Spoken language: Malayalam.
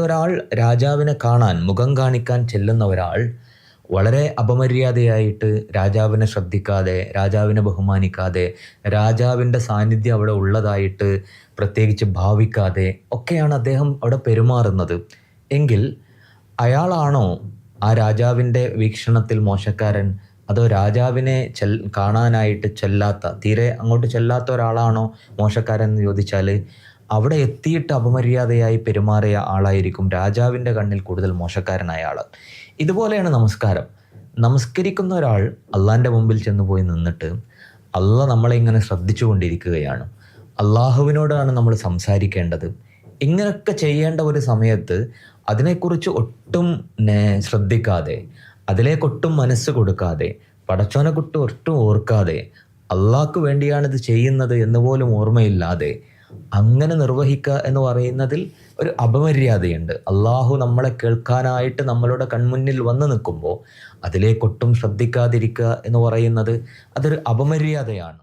ഒരാൾ രാജാവിനെ കാണാൻ മുഖം കാണിക്കാൻ ചെല്ലുന്ന ഒരാൾ വളരെ അപമര്യാദയായിട്ട് രാജാവിനെ ശ്രദ്ധിക്കാതെ രാജാവിനെ ബഹുമാനിക്കാതെ രാജാവിന്റെ സാന്നിധ്യം അവിടെ ഉള്ളതായിട്ട് പ്രത്യേകിച്ച് ഭാവിക്കാതെ ഒക്കെയാണ് അദ്ദേഹം അവിടെ പെരുമാറുന്നത്. എങ്കിൽ അയാളാണോ ആ രാജാവിന്റെ വീക്ഷണത്തിൽ മോശക്കാരൻ? അതോ രാജാവിനെ ചെൽ കാണാനായിട്ട് ചെല്ലാത്ത തീരെ അങ്ങോട്ട് ചെല്ലാത്ത ഒരാളാണോ മോശക്കാരൻ എന്ന് ചോദിച്ചാൽ അവിടെ എത്തിയിട്ട് അപമര്യാദയായി പെരുമാറിയ ആളായിരിക്കും രാജാവിന്റെ കണ്ണിൽ കൂടുതൽ മോശക്കാരനായ ആൾ ഇതുപോലെയാണ് നമസ്കാരം. നമസ്കരിക്കുന്ന ഒരാൾ അള്ളാന്റെ മുമ്പിൽ ചെന്ന് പോയി നിന്നിട്ട് അള്ള നമ്മളെ ഇങ്ങനെ ശ്രദ്ധിച്ചു കൊണ്ടിരിക്കുകയാണ്. അള്ളാഹുവിനോടാണ് നമ്മൾ സംസാരിക്കേണ്ടത്. ഇങ്ങനെയൊക്കെ ചെയ്യേണ്ട ഒരു സമയത്ത് അതിനെക്കുറിച്ച് ഒട്ടും ശ്രദ്ധിക്കാതെ അതിലേക്കൊട്ടും മനസ്സ് കൊടുക്കാതെ പടച്ചോനെ കുട്ടി ഒട്ടും ഓർക്കാതെ അള്ളാഹ്ക്ക് വേണ്ടിയാണിത് ചെയ്യുന്നത് എന്ന് പോലും ഓർമ്മയില്ലാതെ അങ്ങനെ നിർവഹിക്കുക എന്ന് പറയുന്നതിൽ ഒരു അപമര്യാദയുണ്ട്. അള്ളാഹു നമ്മളെ കേൾക്കാനായിട്ട് നമ്മളുടെ കൺമുന്നിൽ വന്ന് നിൽക്കുമ്പോൾ അതിലേക്കൊട്ടും ശ്രദ്ധിക്കാതിരിക്കുക എന്ന് പറയുന്നത് അതൊരു അപമര്യാദയാണ്.